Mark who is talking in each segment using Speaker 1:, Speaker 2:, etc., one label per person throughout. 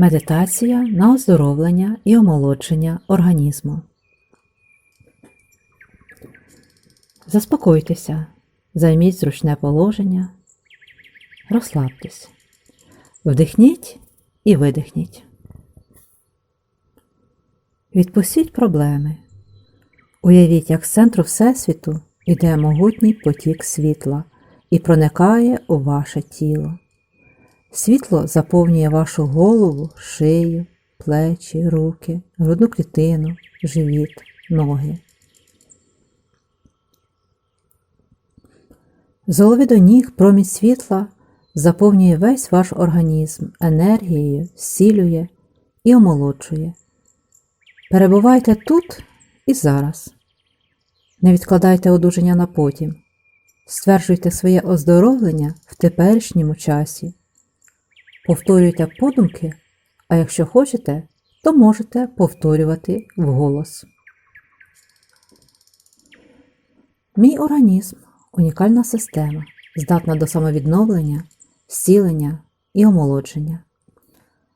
Speaker 1: Медитація на оздоровлення і омолодження організму. Заспокойтеся, займіть зручне положення, розслабтесь, вдихніть і видихніть. Відпустіть проблеми. Уявіть, як з центру Всесвіту йде могутній потік світла і проникає у ваше тіло. Світло заповнює вашу голову, шию, плечі, руки, грудну клітину, живіт, ноги. З голови до ніг промінь світла заповнює весь ваш організм енергією, зцілює і омолоджує. Перебувайте тут і зараз. Не відкладайте одужання на потім. Стверджуйте своє оздоровлення в теперішньому часі. Повторюйте подумки, а якщо хочете, то можете повторювати вголос. Мій організм унікальна система, здатна до самовідновлення, зцілення і омолодження.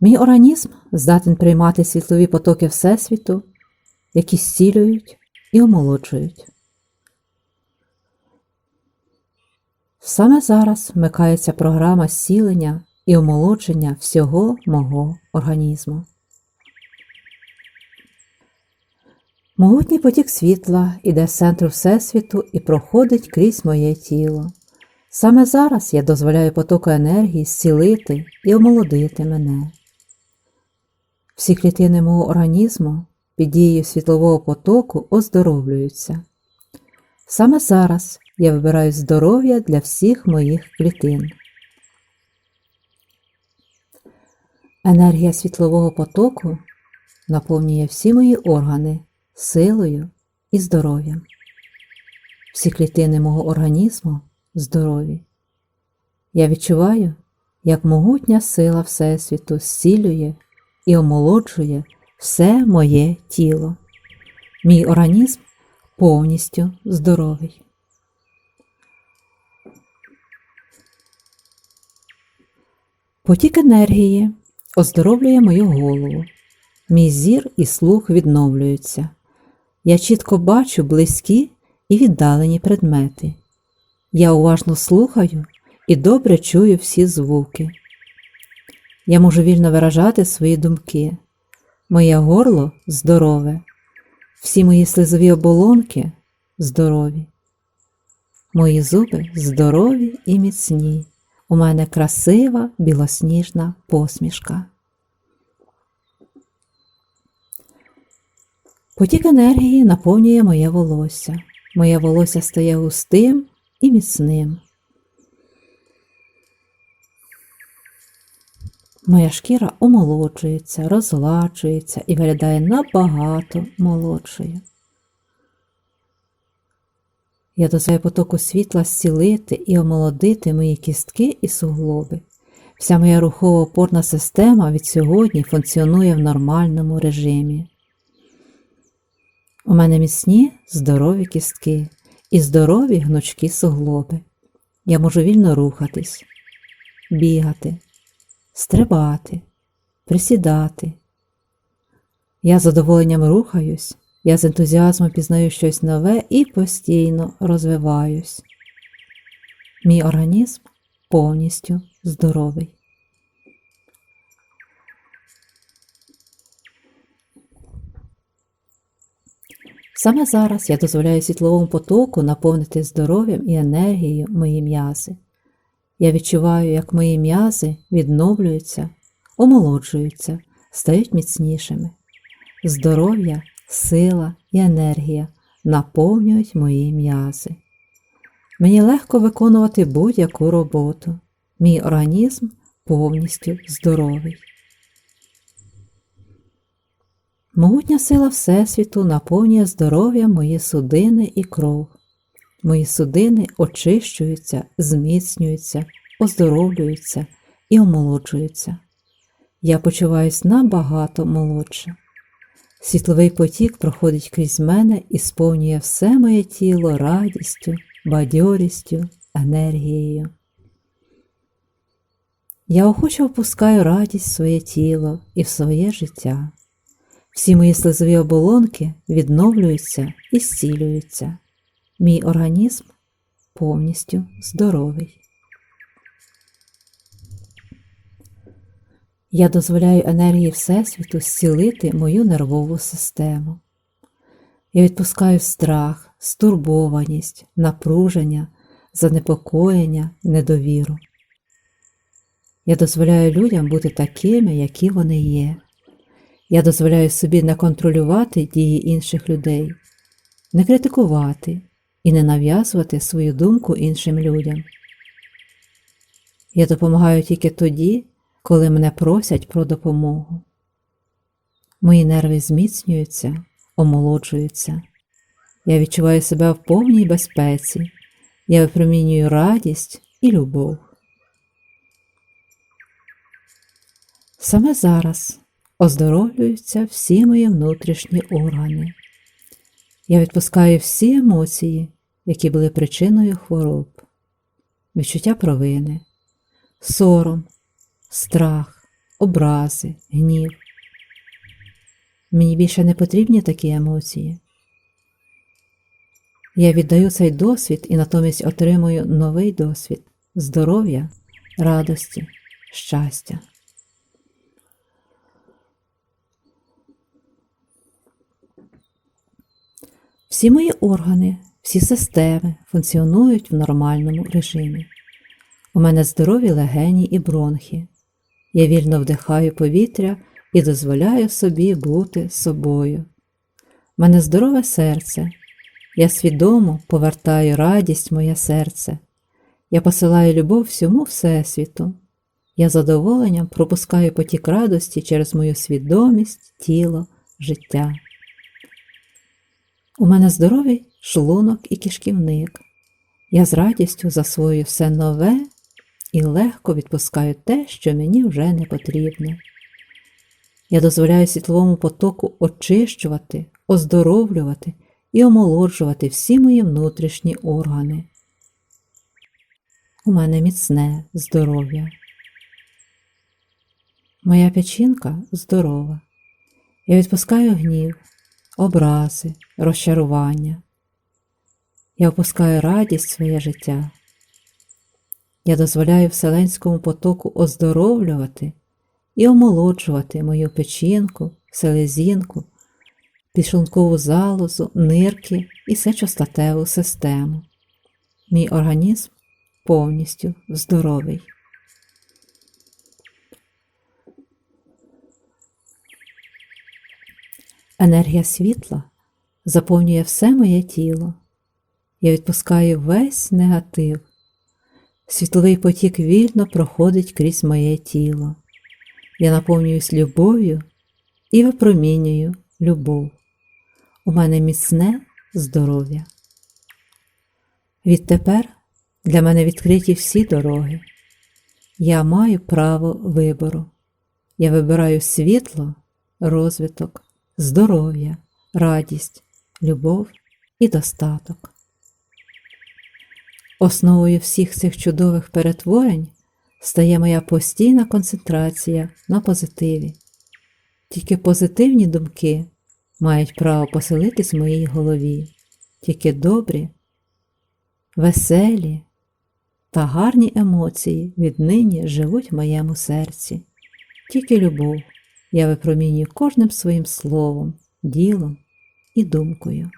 Speaker 1: Мій організм здатен приймати світлові потоки Всесвіту, які зцілюють і омолоджують. Саме зараз вмикається програма зцілення і омолодження всього мого організму. Могутній потік світла іде з центру Всесвіту і проходить крізь моє тіло. Саме зараз я дозволяю потоку енергії зцілити і омолодити мене. Всі клітини мого організму під дією світлового потоку оздоровлюються. Саме зараз я вибираю здоров'я для всіх моїх клітин. Енергія світлового потоку наповнює всі мої органи силою і здоров'ям. Всі клітини мого організму здорові. Я відчуваю, як могутня сила Всесвіту зцілює і омолоджує все моє тіло. Мій організм повністю здоровий. Потік енергії оздоровлює мою голову. Мій зір і слух відновлюються. Я чітко бачу близькі і віддалені предмети. Я уважно слухаю і добре чую всі звуки. Я можу вільно виражати свої думки. Моє горло здорове, всі мої слизові оболонки здорові. Мої зуби здорові і міцні. У мене красива білосніжна посмішка. Потік енергії наповнює моє волосся. Моє волосся стає густим і міцним. Моя шкіра омолоджується, розгладжується і виглядає набагато молодшою. Я дозволяю потоку світла зцілити і омолодити мої кістки і суглоби. Вся моя рухова опорна система від сьогодні функціонує в нормальному режимі. У мене міцні здорові кістки і здорові гнучкі суглоби. Я можу вільно рухатись, бігати, стрибати, присідати. Я з задоволенням рухаюсь, я з ентузіазмом пізнаю щось нове і постійно розвиваюсь. Мій організм повністю здоровий. Саме зараз я дозволяю світловому потоку наповнити здоров'ям і енергією мої м'язи. Я відчуваю, як мої м'язи відновлюються, омолоджуються, стають міцнішими. Здоров'я, сила і енергія наповнюють мої м'язи. Мені легко виконувати будь-яку роботу. Мій організм повністю здоровий. Могутня сила Всесвіту наповнює здоров'я мої судини і кров. Мої судини очищуються, зміцнюються, оздоровлюються і омолоджуються. Я почуваюсь набагато молодше. Світловий потік проходить крізь мене і сповнює все моє тіло радістю, бадьорістю, енергією. Я охоче впускаю радість в своє тіло і в своє життя. Всі мої слизові оболонки відновлюються і зцілюються. Мій організм повністю здоровий. Я дозволяю енергії Всесвіту зцілити мою нервову систему. Я відпускаю страх, стурбованість, напруження, занепокоєння, недовіру. Я дозволяю людям бути такими, які вони є. Я дозволяю собі не контролювати дії інших людей, не критикувати і не нав'язувати свою думку іншим людям. Я допомагаю тільки тоді, коли мене просять про допомогу. Мої нерви зміцнюються, омолоджуються. Я відчуваю себе в повній безпеці, я випромінюю радість і любов. Саме зараз оздоровлюються всі мої внутрішні органи. Я відпускаю всі емоції, які були причиною хвороб, відчуття провини, сором, страх, образи, гнів. Мені більше не потрібні такі емоції. Я віддаю цей досвід і натомість отримую новий досвід здоров'я, радості, щастя. Всі мої органи, всі системи функціонують в нормальному режимі. У мене здорові легені і бронхи. Я вільно вдихаю повітря і дозволяю собі бути собою. Мене здорове серце. Я свідомо повертаю радість моє серце. Я посилаю любов всьому Всесвіту. Я задоволенням пропускаю потік радості через мою свідомість, тіло, життя. У мене здоровий шлунок і кишківник. Я з радістю засвою все нове і легко відпускаю те, що мені вже не потрібне. Я дозволяю світловому потоку очищувати, оздоровлювати і омолоджувати всі мої внутрішні органи. У мене міцне здоров'я. Моя печінка здорова. Я відпускаю гнів, образи, розчарування. Я опускаю радість в своє життя. Я дозволяю Вселенському потоку оздоровлювати і омолоджувати мою печінку, селезінку, підшлункову залозу, нирки і сечостатеву систему. Мій організм повністю здоровий. Енергія світла заповнює все моє тіло. Я відпускаю весь негатив. Світловий потік вільно проходить крізь моє тіло. Я наповнююсь любов'ю і випромінюю любов. У мене міцне здоров'я. Відтепер для мене відкриті всі дороги. Я маю право вибору. Я вибираю світло, розвиток, здоров'я, радість, любов і достаток. Основою всіх цих чудових перетворень стає моя постійна концентрація на позитиві. Тільки позитивні думки мають право поселитись в моїй голові, тільки добрі, веселі та гарні емоції віднині живуть в моєму серці, тільки любов я випромінюю кожним своїм словом, ділом і думкою.